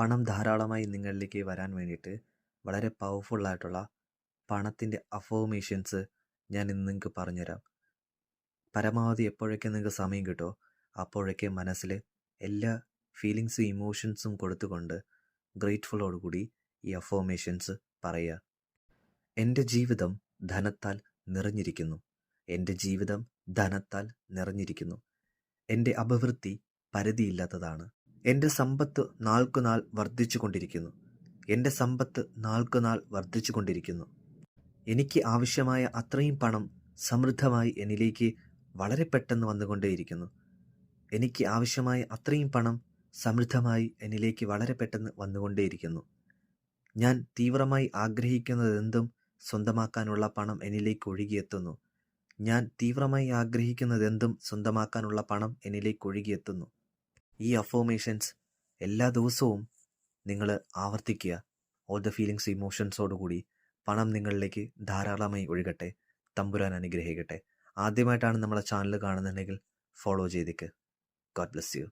പണം ധാരാളമായി നിങ്ങളിലേക്ക് വരാൻ വേണ്ടിയിട്ട് വളരെ പവർഫുള്ളായിട്ടുള്ള പണത്തിന്റെ അഫോമേഷൻസ് ഞാൻ ഇന്ന് നിങ്ങൾക്ക് പറഞ്ഞുതരാം. പരമാവധി എപ്പോഴൊക്കെ നിങ്ങൾക്ക് സമയം കിട്ടുമോ അപ്പോഴൊക്കെ മനസ്സിൽ എല്ലാ ഫീലിങ്സും ഇമോഷൻസും കൊടുത്തുകൊണ്ട് ഗ്രേറ്റ്ഫുള്ളോടുകൂടി ഈ അഫോമേഷൻസ് പറയുക. എന്റെ ജീവിതം ധനത്താൽ നിറഞ്ഞിരിക്കുന്നു. എന്റെ ജീവിതം ധനത്താൽ നിറഞ്ഞിരിക്കുന്നു. എന്റെ അഭിവൃദ്ധി പരിധിയില്ലാത്തതാണ്. എന്റെ സമ്പത്ത് നാൾക്കുനാൾ വർദ്ധിച്ചു കൊണ്ടിരിക്കുന്നു എന്റെ സമ്പത്ത് നാൾക്കുനാൾ വർദ്ധിച്ചു കൊണ്ടിരിക്കുന്നു എനിക്ക് ആവശ്യമായ അത്രയും പണം സമൃദ്ധമായി എന്നിലേക്ക് വളരെ പെട്ടെന്ന് വന്നുകൊണ്ടേയിരിക്കുന്നു. എനിക്ക് ആവശ്യമായ അത്രയും പണം സമൃദ്ധമായി എന്നിലേക്ക് വളരെ പെട്ടെന്ന് വന്നുകൊണ്ടേയിരിക്കുന്നു. ഞാൻ തീവ്രമായി ആഗ്രഹിക്കുന്നതെന്തും സ്വന്തമാക്കാനുള്ള പണം എന്നിലേക്ക് ഒഴുകിയെത്തുന്നു. ഞാൻ തീവ്രമായി ആഗ്രഹിക്കുന്നതെന്തും സ്വന്തമാക്കാനുള്ള പണം എന്നിലേക്ക് ഒഴുകിയെത്തുന്നു. ഈ അഫോമേഷൻസ് എല്ലാ ദിവസവും നിങ്ങൾ ആവർത്തിക്കുക. ഓൾ ദ ഫീലിങ്സ് ഇമോഷൻസോടുകൂടി പണം നിങ്ങളിലേക്ക് ധാരാളമായി ഒഴുകട്ടെ തമ്പുരാൻ അനുഗ്രഹിക്കട്ടെ. ആദ്യമായിട്ടാണ് നമ്മളെ ചാനൽ കാണുന്നുണ്ടെങ്കിൽ ഫോളോ ചെയ്തേക്ക്. God bless you